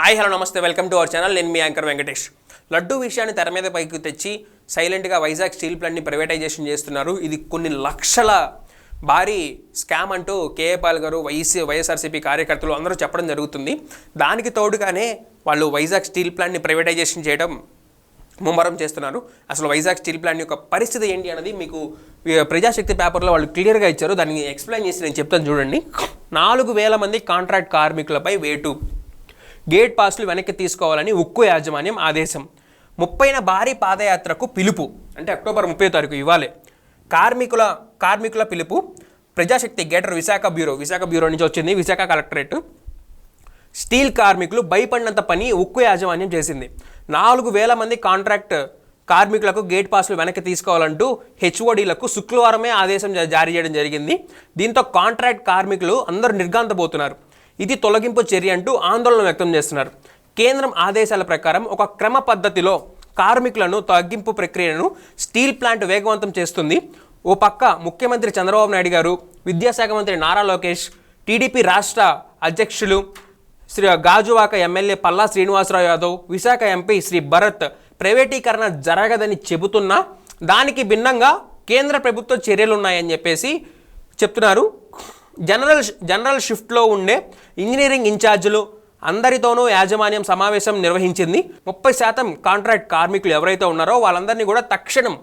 Hi hello namaste welcome to our channel. నేను మీ anchor Venkatesh. Laddu విషయాన్ని తెర మీద పైకి తెచ్చి సైలెంట్గా వైజాగ్ స్టీల్ ప్లాంట్ని ప్రైవేటైజేషన్ చేస్తున్నారు. ఇది కొన్ని లక్షల భారీ స్కామ్ అంటూ కేఏపాల్ గారు వైసీ వైఎస్ఆర్సీపీ కార్యకర్తలు అందరూ చెప్పడం జరుగుతుంది. దానికి తోడుగానే వాళ్ళు వైజాగ్ స్టీల్ ప్లాంట్ని ప్రైవేటైజేషన్ చేయడం ముమ్మరం చేస్తున్నారు. అసలు వైజాగ్ స్టీల్ ప్లాంట్ యొక్క పరిస్థితి ఏంటి అనేది మీకు ప్రజాశక్తి పేపర్లో వాళ్ళు క్లియర్గా ఇచ్చారు. దాన్ని ఎక్స్ప్లెయిన్ చేసి నేను చెప్తాను చూడండి. నాలుగు వేల మంది కాంట్రాక్ట్ కార్మికులపై వేటు. గేట్ పాస్లు వెనక్కి తీసుకోవాలని ఉక్కు యాజమాన్యం ఆదేశం. ముప్పైన భారీ పాదయాత్రకు పిలుపు. అంటే అక్టోబర్ ముప్పై తారీఖు ఇవ్వాలి. కార్మికుల కార్మికుల పిలుపు. Prajasakti greater Visakha bureau. Visakha bureau నుంచి వచ్చింది విశాఖ కలెక్టరేట్. స్టీల్ కార్మికులు భయపడినంత పని ఉక్కు యాజమాన్యం చేసింది. నాలుగు వేల మంది కాంట్రాక్ట్ కార్మికులకు గేట్ పాస్లు వెనక్కి తీసుకోవాలంటూ హెచ్ఓడీలకు శుక్రవారమే ఆదేశం జారీ చేయడం జరిగింది. దీంతో కాంట్రాక్ట్ కార్మికులు అందరూ నిర్గాంతపోతున్నారు ఇది తొలగింపు చర్య అంటూ ఆందోళన వ్యక్తం చేస్తున్నారు. కేంద్రం ఆదేశాల ప్రకారం ఒక క్రమ పద్ధతిలో కార్మికులను తగ్గింపు ప్రక్రియను స్టీల్ ప్లాంట్ వేగవంతం చేస్తుంది. ఓ పక్క ముఖ్యమంత్రి చంద్రబాబు నాయుడు గారు విద్యాశాఖ మంత్రి నారా లోకేష్ టీడీపీ రాష్ట్ర అధ్యక్షులు శ్రీ గాజువాక ఎమ్మెల్యే పల్లా శ్రీనివాసరావు యాదవ్ విశాఖ ఎంపీ శ్రీ భరత్ ప్రైవేటీకరణ జరగదని చెబుతున్నా దానికి భిన్నంగా కేంద్ర ప్రభుత్వ చర్యలు ఉన్నాయని చెప్పేసి చెప్తున్నారు. జనరల్ జనరల్ షిఫ్ట్లో ఉండే ఇంజనీరింగ్ ఇన్ఛార్జీలు అందరితోనూ యాజమాన్యం సమావేశం నిర్వహించింది. ముప్పై శాతం కాంట్రాక్ట్ కార్మికులు ఎవరైతే ఉన్నారో వాళ్ళందరినీ కూడా తక్షణం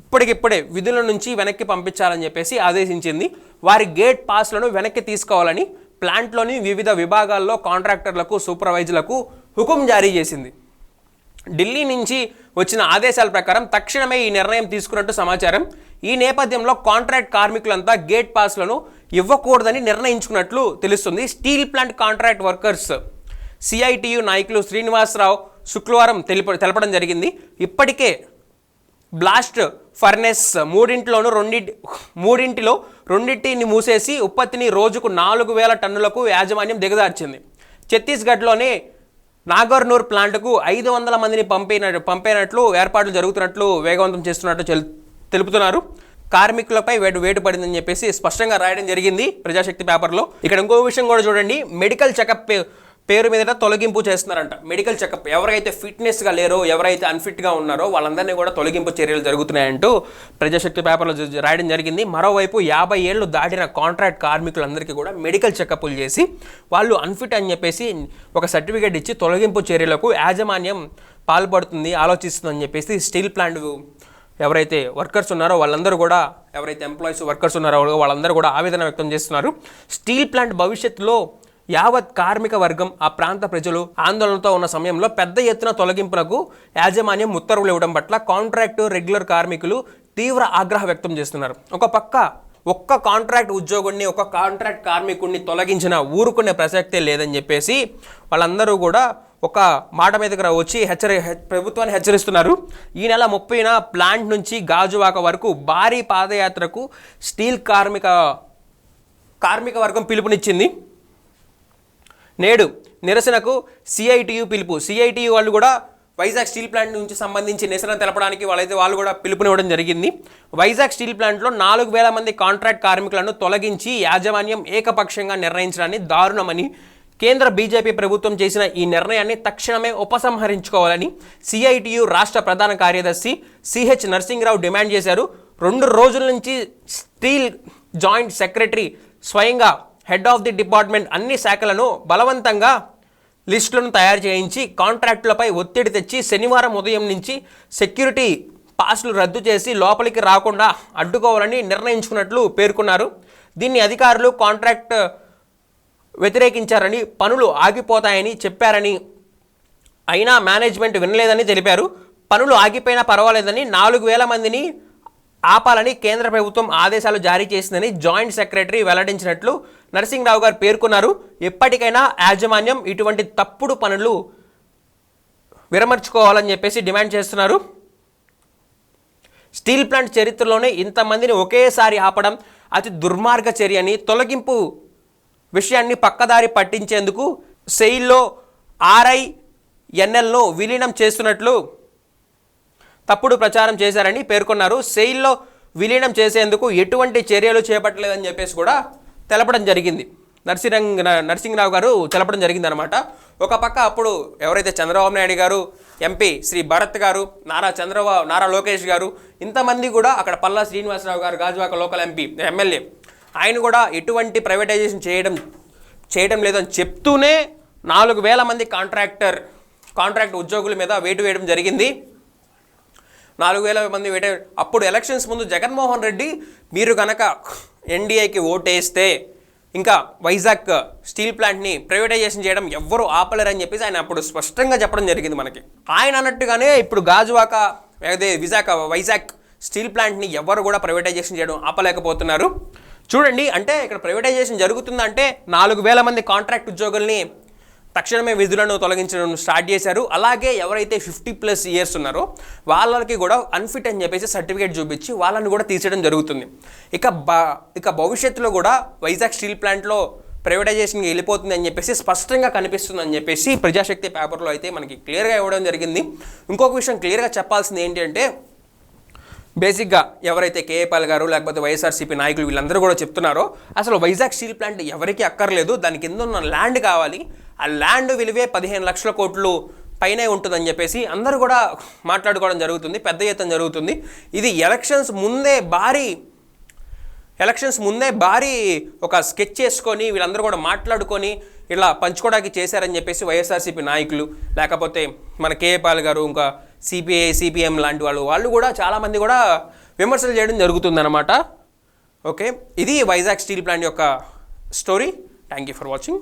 ఇప్పటికిప్పుడే విధుల నుంచి వెనక్కి పంపించాలని చెప్పేసి ఆదేశించింది. వారి గేట్ పాస్లను వెనక్కి తీసుకోవాలని ప్లాంట్లోని వివిధ విభాగాల్లో కాంట్రాక్టర్లకు సూపర్వైజర్లకు హుకుం జారీ చేసింది. ఢిల్లీ నుంచి వచ్చిన ఆదేశాల ప్రకారం తక్షణమే ఈ నిర్ణయం తీసుకున్నట్టు సమాచారం. ఈ నేపథ్యంలో కాంట్రాక్ట్ కార్మికులంతా గేట్ పాస్లను ఇవ్వకూడదని నిర్ణయించుకున్నట్లు తెలుస్తుంది steel plant contract workers. CITU నాయకులు శ్రీనివాసరావు శుక్రవారం తెలిప తెలపడం జరిగింది. ఇప్పటికే బ్లాస్ట్ ఫర్నెస్ మూడింటిలోనూ రెండింటి మూడింటిలో రెండింటిని మూసేసి ఉత్పత్తిని రోజుకు నాలుగు వేల టన్నులకు యాజమాన్యం దిగదార్చింది ఛత్తీస్గఢ్లోనే నాగర్నూర్ ప్లాంట్కు ఐదు వందల మందిని పంపిన పంపేనట్లు ఏర్పాట్లు జరుగుతున్నట్లు వేగవంతం చేస్తున్నట్లు తెలుపుతున్నారు. కార్మికులపై వేటు వేటు పడిందని చెప్పేసి స్పష్టంగా రాయడం జరిగింది ప్రజాశక్తి పేపర్లో. ఇక్కడ ఇంకో విషయం కూడా చూడండి. మెడికల్ చెకప్ పేరు మీద తొలగింపు చేస్తున్నారంట. మెడికల్ చెకప్ ఎవరైతే ఫిట్నెస్గా లేరో ఎవరైతే అన్ఫిట్గా ఉన్నారో వాళ్ళందరినీ కూడా తొలగింపు చర్యలు జరుగుతున్నాయంటూ ప్రజాశక్తి పేపర్లో రాయడం జరిగింది. మరోవైపు యాభై ఏళ్ళు దాటిన కాంట్రాక్ట్ కార్మికులందరికీ కూడా మెడికల్ చెకప్లు చేసి వాళ్ళు అన్ఫిట్ అని చెప్పేసి ఒక సర్టిఫికేట్ ఇచ్చి తొలగింపు చర్యలకు యాజమాన్యం పాల్పడుతుంది ఆలోచిస్తుందని చెప్పేసి స్టీల్ ప్లాంట్ ఎవరైతే వర్కర్స్ ఉన్నారో వాళ్ళందరూ కూడా ఎవరైతే ఎంప్లాయీస్ వర్కర్స్ ఉన్నారో వాళ్ళందరూ కూడా ఆవేదన వ్యక్తం చేస్తున్నారు. స్టీల్ ప్లాంట్ భవిష్యత్తులో యావత్ కార్మిక వర్గం ఆ ప్రాంత ప్రజలు ఆందోళనతో ఉన్న సమయంలో పెద్ద ఎత్తున తొలగింపులకు యాజమాన్యం ఉత్తర్వులు ఇవ్వడం పట్ల కాంట్రాక్టు రెగ్యులర్ కార్మికులు తీవ్ర ఆగ్రహం వ్యక్తం చేస్తున్నారు. ఒక పక్క ఒక్క కాంట్రాక్ట్ ఉద్యోగుడిని ఒక కాంట్రాక్ట్ కార్మికుడిని తొలగించిన ఊరుకునే ప్రసక్తే లేదని చెప్పేసి వాళ్ళందరూ కూడా ఒక మాట మీదకి వచ్చి హెచ్చరి ప్రభుత్వాన్ని హెచ్చరిస్తున్నారు. ఈ నెల ముప్పైన ప్లాంట్ నుంచి గాజువాక వరకు భారీ పాదయాత్రకు స్టీల్ కార్మిక కార్మిక వర్గం పిలుపునిచ్చింది. నేడు నిరసనకు సిఐటియు పిలుపు. సిఐటియు వాళ్ళు కూడా వైజాగ్ స్టీల్ ప్లాంట్ నుంచి సంబంధించి నిరసన తెలపడానికి వాళ్ళైతే వాళ్ళు కూడా పిలుపునివ్వడం జరిగింది. వైజాగ్ స్టీల్ ప్లాంట్లో నాలుగు వేల మంది కాంట్రాక్ట్ కార్మికులను తొలగించి యాజమాన్యం ఏకపక్షంగా నిర్ణయించడాన్ని దారుణమని కేంద్ర బీజేపీ ప్రభుత్వం చేసిన ఈ నిర్ణయాన్ని తక్షణమే ఉపసంహరించుకోవాలని సిఐటియు రాష్ట్ర ప్రధాన కార్యదర్శి సిహెచ్ నరసింహరావు డిమాండ్ చేశారు. రెండు రోజుల నుంచి స్టీల్ జాయింట్ సెక్రటరీ స్వయంగా హెడ్ ఆఫ్ ది డిపార్ట్మెంట్ అన్ని శాఖలను బలవంతంగా లిస్టులను తయారు చేయించి కాంట్రాక్టులపై ఒత్తిడి తెచ్చి శనివారం ఉదయం నుంచి సెక్యూరిటీ పాస్లు రద్దు చేసి లోపలికి రాకుండా అడ్డుకోవాలని నిర్ణయించుకున్నట్లు పేర్కొన్నారు. దీన్ని అధికారులు కాంట్రాక్ట్ వ్యతిరేకించారని పనులు ఆగిపోతాయని చెప్పారని అయినా మేనేజ్మెంట్ వినలేదని తెలిపారు. పనులు ఆగిపోయినా పర్వాలేదని నాలుగు వేల మందిని ఆపాలని కేంద్ర ప్రభుత్వం ఆదేశాలు జారీ చేసిందని జాయింట్ సెక్రటరీ వెల్లడించినట్లు నరసింహరావు గారు పేర్కొన్నారు. ఎప్పటికైనా యాజమాన్యం ఇటువంటి తప్పుడు పనులు విరమర్చుకోవాలని చెప్పేసి డిమాండ్ చేస్తున్నారు. స్టీల్ ప్లాంట్ చరిత్రలోనే ఇంతమందిని ఒకేసారి ఆపడం అతి దుర్మార్గ చర్యని తొలగింపు విషయాన్ని పక్కదారి పట్టించేందుకు సెయిల్లో ఆర్ఐ ఎన్ఎల్ను విలీనం చేస్తున్నట్లు తప్పుడు ప్రచారం చేశారని పేర్కొన్నారు. సెయిల్లో విలీనం చేసేందుకు ఎటువంటి చర్యలు చేపట్టలేదని చెప్పేసి కూడా తెలపడం జరిగింది. నర్సింగ్ నరసింహరావు గారు తెలపడం జరిగిందనమాట ఒక పక్క అప్పుడు ఎవరైతే చంద్రబాబు నాయుడు గారు ఎంపీ శ్రీ భరత్ గారు నారా చంద్రబాబు నారా లోకేష్ గారు ఇంతమంది కూడా అక్కడ పల్లా శ్రీనివాసరావు గారు గాజువాక లోకల్ ఎంపీ ఎమ్మెల్యే ఆయన కూడా ఎటువంటి ప్రైవేటైజేషన్ చేయడం చేయడం లేదని చెప్తూనే నాలుగు వేల మంది కాంట్రాక్టర్ కాంట్రాక్ట్ ఉద్యోగుల మీద వేటు వేయడం జరిగింది. నాలుగు వేల మంది వేటే. అప్పుడు ఎలక్షన్స్ ముందు జగన్మోహన్ రెడ్డి మీరు కనుక ఎన్డీఏకి ఓటేస్తే ఇంకా వైజాగ్ స్టీల్ ప్లాంట్ని ప్రైవేటైజేషన్ చేయడం ఎవ్వరూ ఆపలేరని చెప్పేసి ఆయన అప్పుడు స్పష్టంగా చెప్పడం జరిగింది మనకి. ఆయన అన్నట్టుగానే ఇప్పుడు గాజువాక అదే విశాఖ వైజాగ్ స్టీల్ ప్లాంట్ని ఎవరు కూడా ప్రైవేటైజేషన్ చేయడం ఆపలేకపోతున్నారు. చూడండి అంటే ఇక్కడ ప్రైవేటైజేషన్ జరుగుతుందంటే నాలుగు వేల మంది కాంట్రాక్ట్ ఉద్యోగుల్ని తక్షణమే విధులను తొలగించడం స్టార్ట్ చేశారు. అలాగే ఎవరైతే ఫిఫ్టీ ప్లస్ ఇయర్స్ ఉన్నారో వాళ్ళకి కూడా అన్ఫిట్ అని చెప్పేసి సర్టిఫికేట్ చూపించి వాళ్ళని కూడా తీసేయడం జరుగుతుంది. ఇక బ ఇక భవిష్యత్తులో కూడా వైజాగ్ స్టీల్ ప్లాంట్లో ప్రైవేటైజేషన్కి వెళ్ళిపోతుంది అని చెప్పేసి స్పష్టంగా కనిపిస్తుంది అని చెప్పేసి ప్రజాశక్తి పేపర్లో అయితే మనకి క్లియర్గా ఇవ్వడం జరిగింది. ఇంకొక విషయం క్లియర్గా చెప్పాల్సింది ఏంటంటే బేసిక్గా ఎవరైతే కేఏపాల్ గారు లేకపోతే వైఎస్ఆర్సీపీ నాయకులు వీళ్ళందరూ కూడా చెప్తున్నారో అసలు వైజాగ్ స్టీల్ ప్లాంట్ ఎవరికీ అక్కర్లేదు. దాని కింద ఉన్న ల్యాండ్ కావాలి. ఆ ల్యాండ్ విలువే పదిహేను లక్షల కోట్లు పైనే ఉంటుందని చెప్పేసి అందరూ కూడా మాట్లాడుకోవడం జరుగుతుంది పెద్ద ఎత్తున జరుగుతుంది. ఇది ఎలక్షన్స్ ముందే భారీ ఎలక్షన్స్ ముందే భారీ ఒక స్కెచ్ చేసుకొని వీళ్ళందరూ కూడా మాట్లాడుకొని ఇలా పంచుకోవడానికి చేశారని చెప్పేసి వైఎస్ఆర్సీపీ నాయకులు లేకపోతే మన కేఏపాల్ గారు ఇంకా సిపిఐ సిపిఎం లాంటి వాళ్ళు వాళ్ళు కూడా చాలామంది కూడా విమర్శలు చేయడం జరుగుతుందన్నమాట. ఓకే ఇది వైజాగ్ స్టీల్ ప్లాంట్ యొక్క story. Thank you for watching